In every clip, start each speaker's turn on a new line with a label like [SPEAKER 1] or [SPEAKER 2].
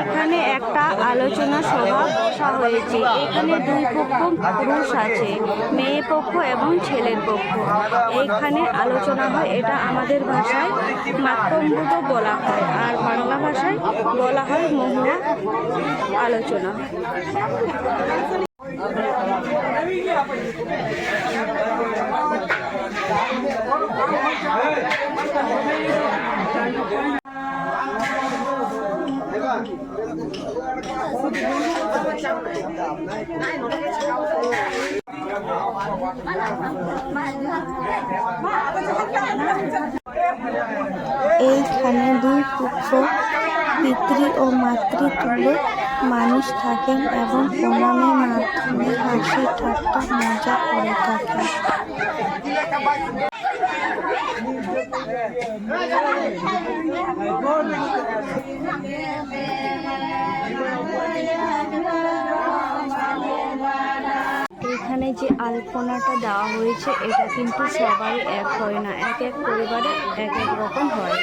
[SPEAKER 1] এখানে একটা আলোচনা সভা বসা হয়েছে। এখানে দুই পক্ষ পুরুষ আছে, মেয়ে পক্ষ এবং ছেলের পক্ষ। এখানে আলোচনা হয়, এটা আমাদের ভাষায় মাতম্বুত বলা হয়, আর বাংলা ভাষায় বলা হয় মহুয়া আলোচনা।
[SPEAKER 2] এইখানে দুই পুত্র, পিতৃ ও মাতৃতুল্য মানুষ থাকেন এবং প্রণামের মাধ্যমে হাসি ঠাট্টা মজা করে থাকেন।
[SPEAKER 1] এখানে যে আলপনাটা দেওয়া হয়েছে, এটা কিন্তু সবাই এক হয় না। এক এক পরিবারে এক এক রকম হয়।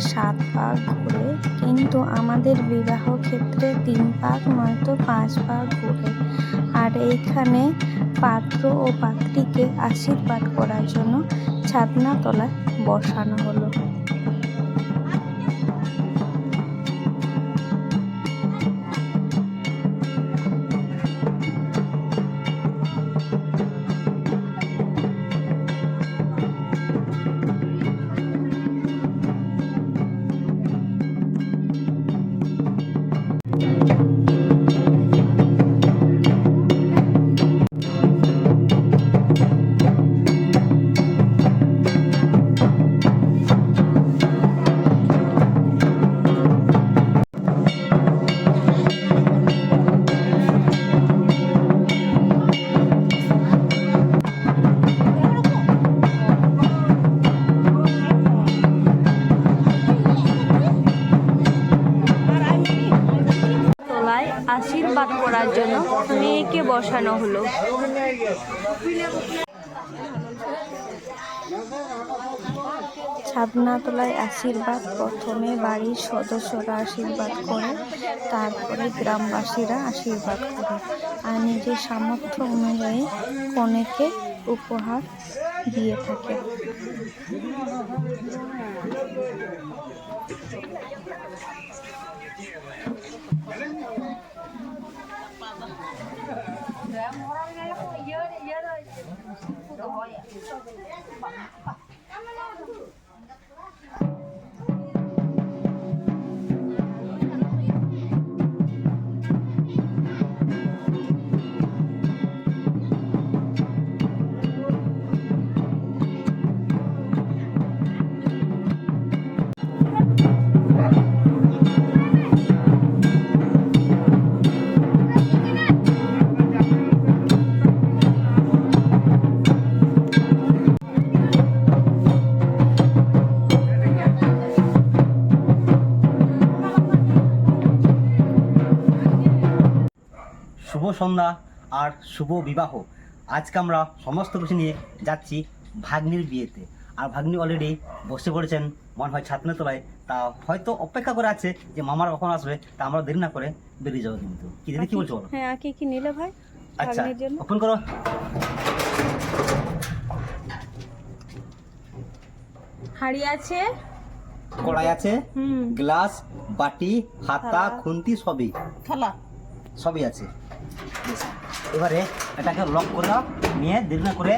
[SPEAKER 2] সাত পাক ঘুরে কিন্তু আমাদের বিবাহ ক্ষেত্রে তিন পাক নয়তো পাঁচ পাক ঘুরে আর এইখানে পাত্র ও পাত্রীকে আশীর্বাদ করার জন্য ছাদনা তলায় বসানো হলো।
[SPEAKER 1] বসানো হলো।
[SPEAKER 2] ছাদনাতলায় আশীর্বাদ, প্রথমে বাড়ির সদস্যরা আশীর্বাদ করে, তারপরে গ্রামবাসীরা আশীর্বাদ করে। আর নিজের সামর্থ্য অনুযায়ী কনেকে উপহার দিয়ে থাকে।
[SPEAKER 3] শুভ সন্ধ্যা আর শুভ বিবাহ। আজকে আমরা সমস্ত কিছু নিয়ে যাচ্ছি ভাগ্নির বিয়েতে। আর ভাগ্নি অলরেডি বসে পড়েছেন মনে হয় ছাত্র তোলায় তা হয়তো অপেক্ষা করে আছে যে মামারা কখন আসবে তা আমরা দেরি না করে বেরিয়ে যাব কিন্তু। কি দিদি কি বলছো বলো?
[SPEAKER 1] হ্যাঁ কি কি নিলে ভাই
[SPEAKER 3] আচ্ছা ওপেন করো।
[SPEAKER 1] হাড়ি আছে।
[SPEAKER 3] কড়াই আছে গ্লাস বাটি হাতা খুন্তি সবই।
[SPEAKER 1] থালা।
[SPEAKER 3] সবই আছে। এবারে এটাকে লক করে দাও নিয়ে দেরি না করে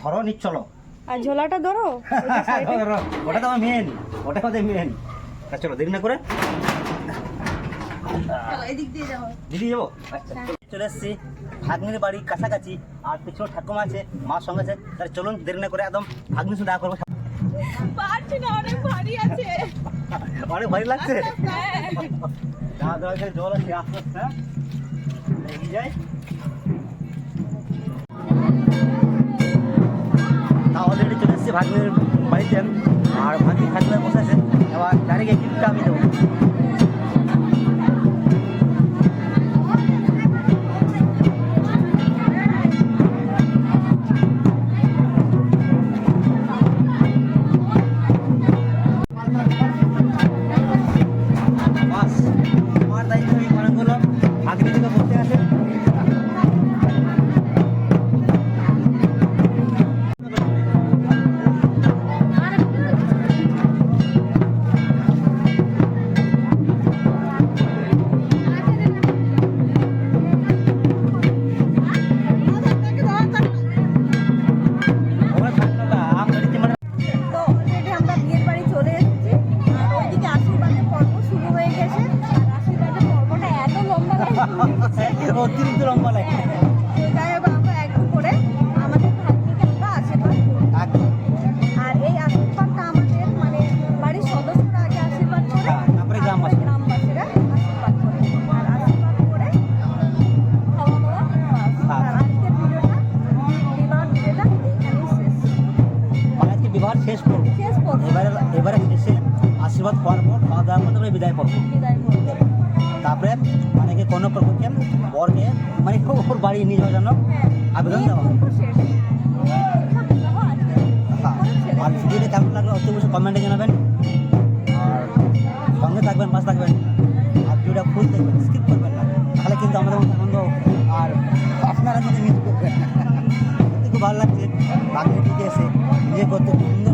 [SPEAKER 3] ধরো চলো।
[SPEAKER 1] আর ঝোলাটা ধরো।
[SPEAKER 3] ওটা তো আমার মেন ওটা আমাদের মেন চলো দেরি না করে দিদি যাব? আচ্ছা চলে এসেছি ভাগ্নির বাড়ির কাছাকাছি আর পিছনে ঠাকুমা আছে মার সঙ্গে আছে। তাহলে চলুন দেরি না করে একদম ভাগ্নি সঙ্গে দেখা করব।
[SPEAKER 1] পারছি না অনেক ভারী আছে।
[SPEAKER 3] অনেক ভালো লাগছে?
[SPEAKER 1] হ্যাঁ।
[SPEAKER 3] করে জল আছে আস্তে আস্তে তা অলরেডি চলে এসেছি ভাগ্নের বাড়িতে। আর ভাগ্নি থাকলে বসে আছে। এবার ডাইরেক্ট
[SPEAKER 1] বাড়ি
[SPEAKER 3] জন্য আবেদন দেওয়া। আর ভিডিওটা কেমন লাগল অতি অবশ্যই কমেন্টে জানাবেন। আর সঙ্গে থাকবেন, পাশে থাকবেন। আর ভিডিওটা ফুল দেখবেন স্কিপ করবেন না। তাহলে কিন্তু আমাদের আনন্দ আর আপনারা যদি মিস করবেন খুব ভালো লাগছে। বাকি এসে নিজে করতে। সুন্দর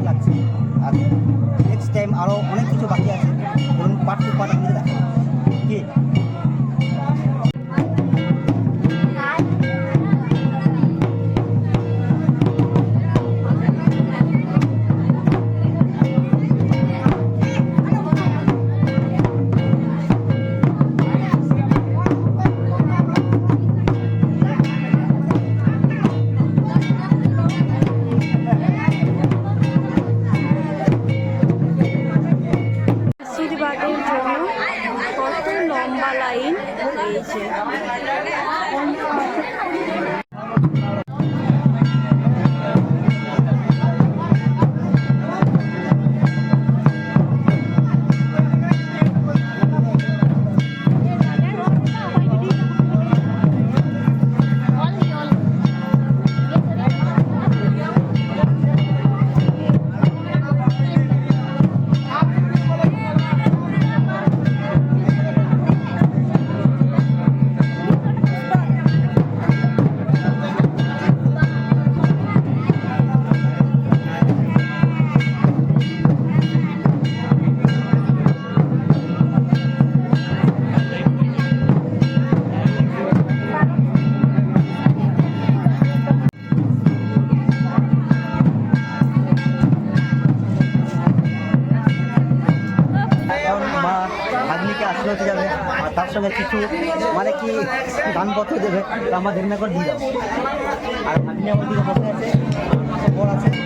[SPEAKER 2] জন্য কত লম্বা লাইন হয়েছে
[SPEAKER 3] আশীর্বাদ যাবে আর তার সঙ্গে কিছু মানে কি দানপত্র দেবে, তা আমরা না করে দিয়ে যাব। আর ভাগ্নি আমার দিকে বসে আছে বড় আছে।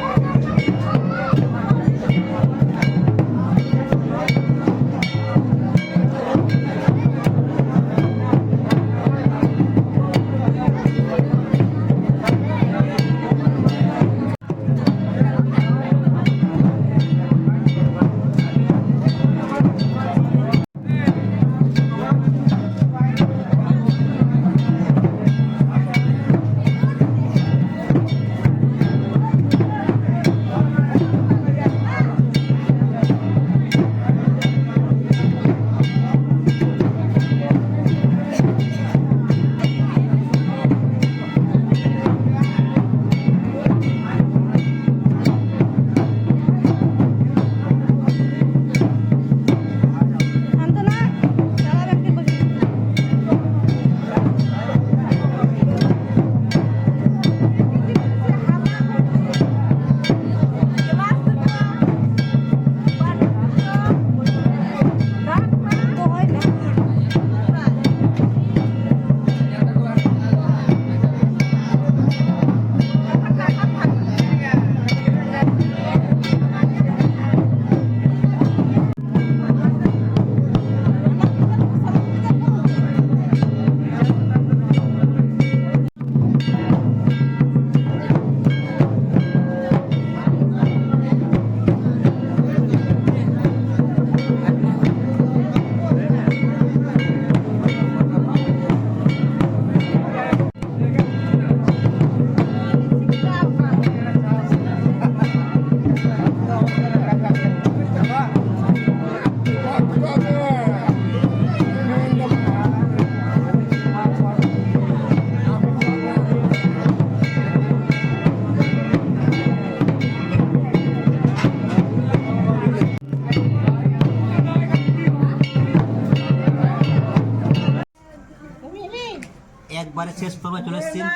[SPEAKER 3] একবারে শেষ পর্বে চলে এসেছেন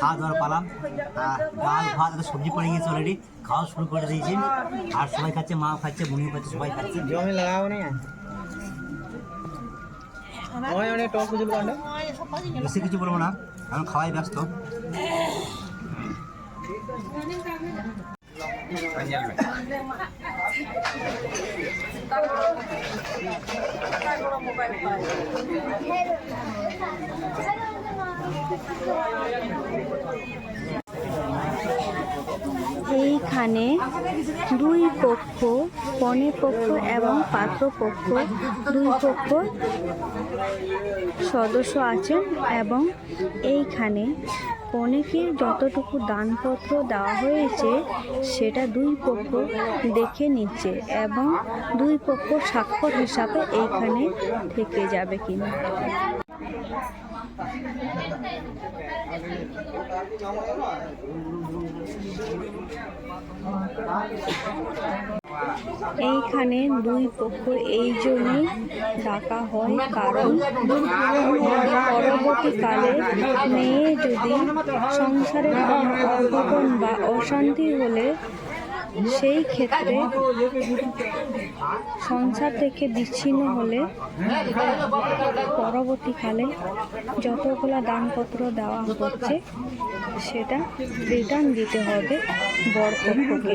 [SPEAKER 3] খাওয়া দাওয়ার পালাম। ডাল ভাত একটা সবজি পড়ে গিয়েছে অলরেডি খাওয়া শুরু করে দিয়েছি। আর সবাই খাচ্ছে মা খাচ্ছে বুনিও খাচ্ছে সবাই খাচ্ছে।
[SPEAKER 4] জমি লাগাও নি?
[SPEAKER 3] বেশি কিছু বলব না কারণ খাওয়াই ব্যস্ত।
[SPEAKER 2] এইখানে দুই পক্ষ কনে পক্ষ এবং পাত্র পক্ষ, দুই পক্ষ সদস্য আছেন এবং এইখানে কনেকে যতটুকু দানপত্র দেওয়া হয়েছে, সেটা দুই পক্ষ দেখে নিচ্ছে এবং দুই পক্ষ স্বাক্ষর হিসাবে এইখানে থেকে যাবে কিনা। এইখানে দুই পক্ষ এই জন্যই ডাকা হয়, কারণ পরবর্তীকালে মেয়ে যদি সংসারের অঘটন বা অশান্তি হলে সেই ক্ষেত্রে সংসার থেকে বিচ্ছিন্ন হলে পরবর্তীকালে যতগুলো দানপত্র দেওয়া হচ্ছে, সেটা রিটার্ন দিতে হবে বর পক্ষকে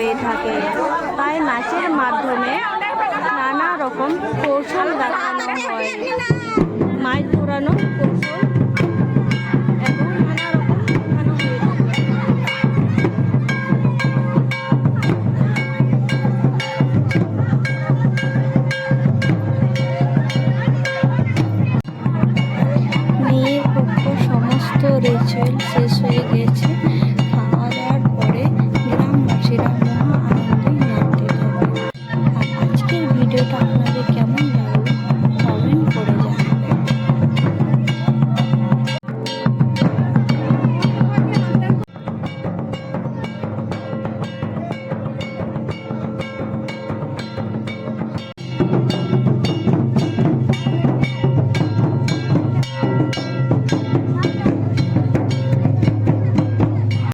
[SPEAKER 2] হয়ে থাকে। তাই নাচের মাধ্যমে নানা রকম কৌশল দেখানো হয়। মাছ ধরানো কৌশল